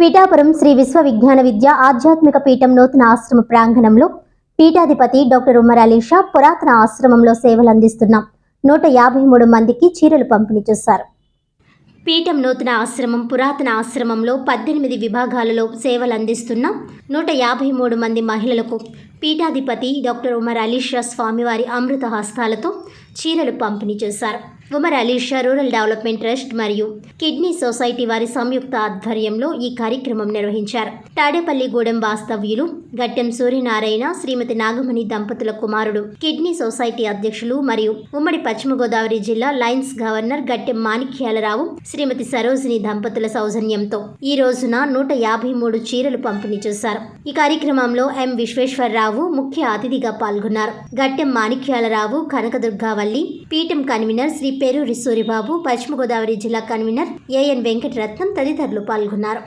పీఠాపురం శ్రీ విశ్వ విజ్ఞాన విద్య ఆధ్యాత్మిక పీఠం నూతన ఆశ్రమ ప్రాంగణంలో పీఠాధిపతి డాక్టర్ ఉమర్ అలీ షా పురాతన ఆశ్రమంలో సేవలు అందిస్తున్నాం. నూట యాభై మూడు మందికి చీరలు పంపిణీ చేశారు. పీఠం నూతన ఆశ్రమం పురాతన ఆశ్రమంలో పద్దెనిమిది విభాగాలలో సేవలు అందిస్తున్న. నూట యాభై మూడు మంది మహిళలకు పీఠాధిపతి డాక్టర్ ఉమర్ అలీషా స్వామివారి అమృత హస్తాలతో చీరలు పంపిణీ చేశారు. Umar Alisha rural development trust మరియు కిడ్నీ సొసైటీ వారి సంయుక్త ఆధ్వర్యంలో ఈ కార్యక్రమం నిర్వహించారు. తాడేపల్లిగూడెం వాస్తవ్యులు గట్టెం సూర్యనారాయణ శ్రీమతి నాగమణి దంపతుల కుమారుడు కిడ్నీ సొసైటీ అధ్యక్షులు మరియు ఉమ్మడి పశ్చిమ గోదావరి జిల్లా లయన్స్ గవర్నర్ గట్టెం మాణిక్యాలరావు శ్రీమతి సరోజిని దంపతుల సౌజన్యంతో ఈ రోజున నూట యాభై మూడు చీరలు పంపిణీ చేశారు. ఈ కార్యక్రమంలో ఎం విశ్వేశ్వరరావు ముఖ్య అతిథిగా పాల్గొన్నారు. గట్టెం మాణిక్యాలరావు కనకదుర్గావల్లి పీఠం కన్వీనర్ శ్రీ పేరూరి సూరిబాబు పశ్చిమ గోదావరి జిల్లా కన్వీనర్ ఏఎన్ వెంకటరత్నం తదితరులు పాల్గొన్నారు.